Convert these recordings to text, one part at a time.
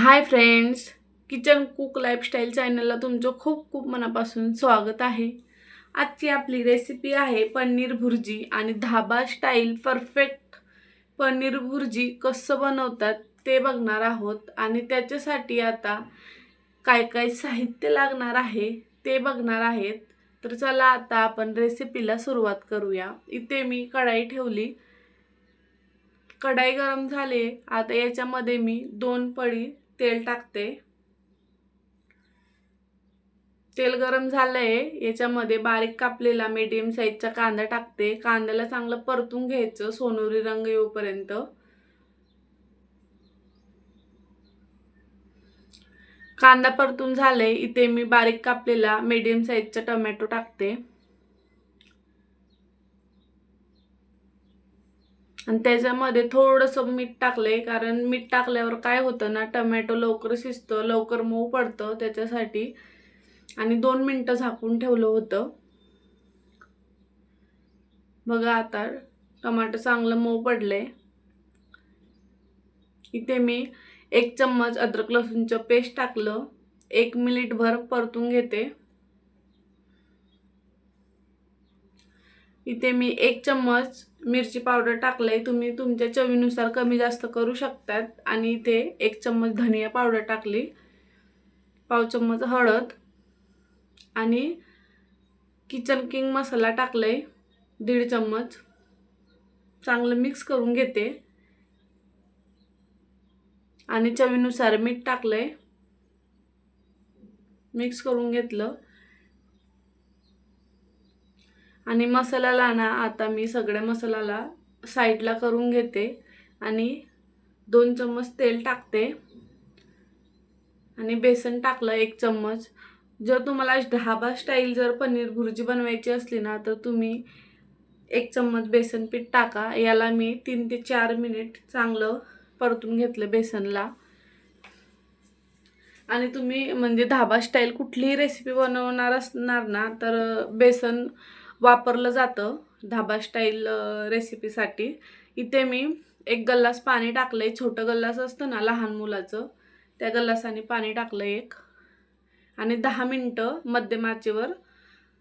Hi friends kitchen cook lifestyle चॅनलला तुमचं खूप खूप मनापासून स्वागत आहे. आजची आपली रेसिपी आहे पनीर भुर्जी आणि धाबा स्टाईल परफेक्ट पनीर भुर्जी कसं बनवतात ते बघणार आहोत आणि त्याच्यासाठी आता काय काय साहित्य लागणार आहे ते बघणार आहेत. तर चला आता आपण रेसिपीला सुरुवात करूया. इथे मी कढाई ठेवली. कढाई गरम झाले. आता याच्यामध्ये मी दोन पळी तेल टाकते. तेल गरम झालंय याच्यामध्ये बारीक कापलेला मीडियम साईजचा कांदा टाकते. कांद्याला चांगलं परतून घ्यायचं सोनेरी रंग येऊपर्यंत. कांदा परतून झालाय इथे मी बारीक कापलेला मीडियम साईजचा टोमॅटो टाकते. आणि त्याच्यामध्ये थोडंसं मीठ टाकलंय कारण मीठ टाकल्यावर काय होतं ना टमॅटो लवकर शिजतं लवकर मऊ पडतं त्याच्यासाठी. आणि दोन मिनटं झाकून ठेवलं होतं. बघा आता टमाटर चांगलं मऊ पडलंय. इथे मी एक चम्मच अद्रक लसूणचं पेस्ट टाकलं. एक मिनिटभर परतून घेते. इथे मी एक चम्मच मिरची पावडर टाकलं आहे तुम्ही तुमच्या चवीनुसार कमी जास्त करू शकतात. आणि इथे एक चम्मच धनिया पावडर टाकली. पाव चम्मच हळद. आणि किचन किंग मसाला टाकलाय. दीड चम्मच. चांगलं मिक्स करून घेते. आणि चवीनुसार मीठ टाकलंय. मिक्स करून घेतलं. आणि मसाल्याला ना आता मी सगळ्या मसाल्याला साईडला करून घेते आणि दोन चम्मच तेल टाकते. आणि बेसन टाकलं एक चम्मच. जर तुम्हाला ढाबा स्टाईल जर पनीर भुर्जी बनवायची असली ना तर तुम्ही एक चम्मच बेसन पीठ टाका. याला मी तीन ते चार मिनिट चांगलं परतून घेतलं बेसनला. आणि तुम्ही म्हणजे धाबा स्टाईल कुठलीही रेसिपी बनवणार असणार ना तर बेसन वापरलं जातं धाबा स्टाईल रेसिपीसाठी इथे मी एक गल्लास पाणी टाकलं आहे छोटं गल्लास असतं ना लहान मुलाचं. त्या गल्लासाने पाणी टाकलं एक. आणि दहा मिनटं मध्यम आचेवर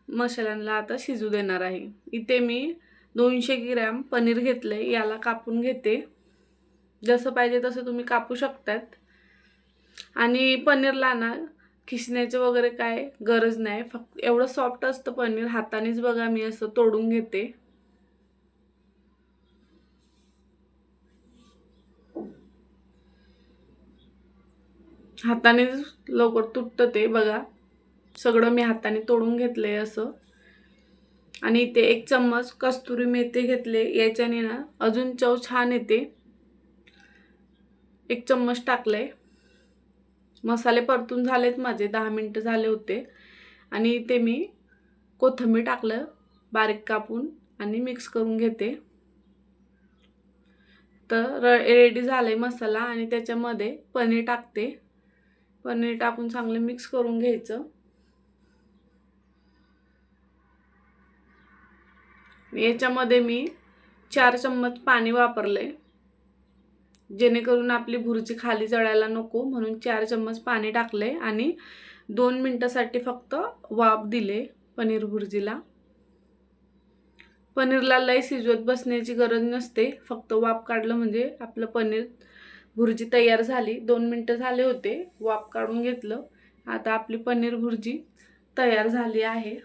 मसाल्यांना आता शिजू देणार आहे. इथे मी दोनशे ग्रॅम पनीर घेतलं आहे याला कापून घेते. जसं पाहिजे तसं तुम्ही कापू शकतात. आणि पनीरला ना खिसण्याचं वगैरे काय गरज नाही. फक्त एवढं सॉफ्ट असतं पनीर. हातानेच बघा मी असं तोडून घेते. हातानेच लवकर तुटतं ते बघा. सगळं मी हाताने तोडून घेतलंय असं. आणि इथे एक चम्मच कस्तुरी मेथी घेतले. याच्याने ना अजून चव छान येते. एक चम्मच टाकलंय. मसाले परतून झालेत माझे दहा मिनटं झाले होते. आणि ते मी कोथिंबीर टाकलं बारीक कापून आणि मिक्स करून घेते. तर रेडी झालं आहे मसाला आणि त्याच्यामध्ये पनीर टाकते. पनीर टाकून चांगलं मिक्स करून घ्यायचं. याच्यामध्ये मी चार चम्मच पाणी वापरले जेणेकरून आपली भुर्जी खाली जळायला नको म्हणून चार चम्मच पाणी टाकले आणि दोन मिनटासाठी फक्त वाफ दिले पनीर भुर्जीला पनीरला लय शिजवत बसण्याची गरज नसते. फक्त वाफ काढलं म्हणजे आपलं पनीर भुर्जी तयार झाली. दोन मिनटं झाले होते वाफ काढून घेतलं. आता आपली पनीर भुर्जी तयार झाली आहे.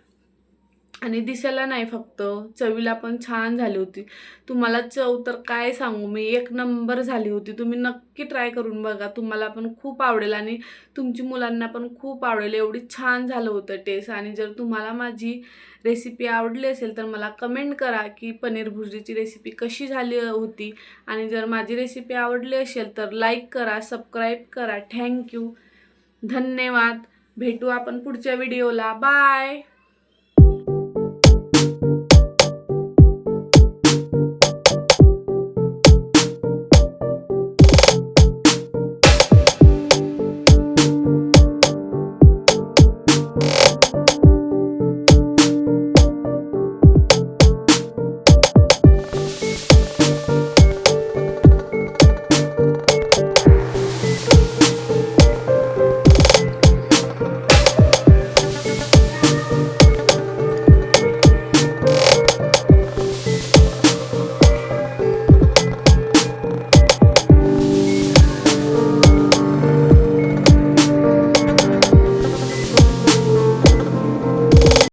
आणि दिसायला नाही फक्त. चवीला पण छान झाली होती. तुम्हाला चव तर काय सांगू मी एक नंबर झाली होती. तुम्ही नक्की ट्राय करून बघा. तुम्हाला पण खूप आवडेल आणि तुमची मुलांना पण खूप आवडेल. एवढी छान झालं होतं टेस्ट आणि जर तुम्हाला माझी रेसिपी आवडली असेल तर मला कमेंट करा की पनीर भुर्जीची रेसिपी कशी झाली होती. आणि जर माझी रेसिपी आवडली असेल तर लाईक करा सबस्क्राईब करा. थँक्यू धन्यवाद. भेटू आपण पुढच्या व्हिडिओला बाय